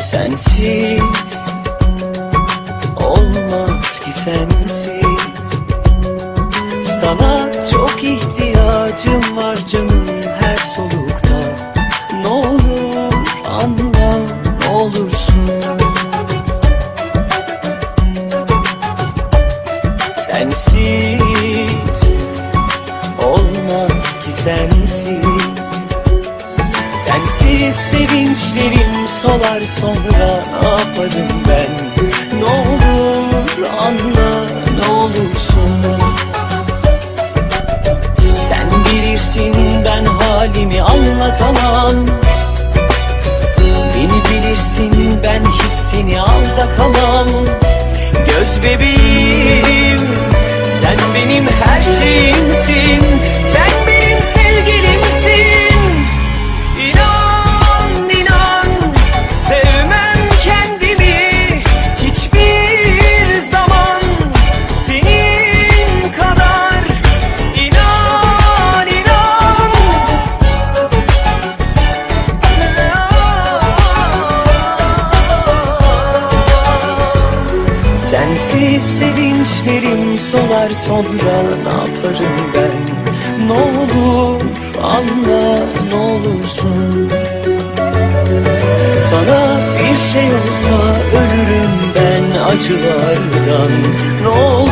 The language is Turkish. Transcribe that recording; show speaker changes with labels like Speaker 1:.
Speaker 1: Sensiz olmaz ki sensiz. Sana çok ihtiyacım var canım Sensiz. Olmaz ki sensiz. Sensiz sevinçlerim solar sonra ne yaparım ben? Ne olur anla ne olursun. Sen bilirsin ben halimi anlatamam. Beni bilirsin ben hiç seni aldatamam. Göz bebeğim Sensiz sevinçlerim solar sonra ne yaparım ben? Ne olur anla ne olursun. Sana bir şey olsa ölürüm ben acılardan. Ne olur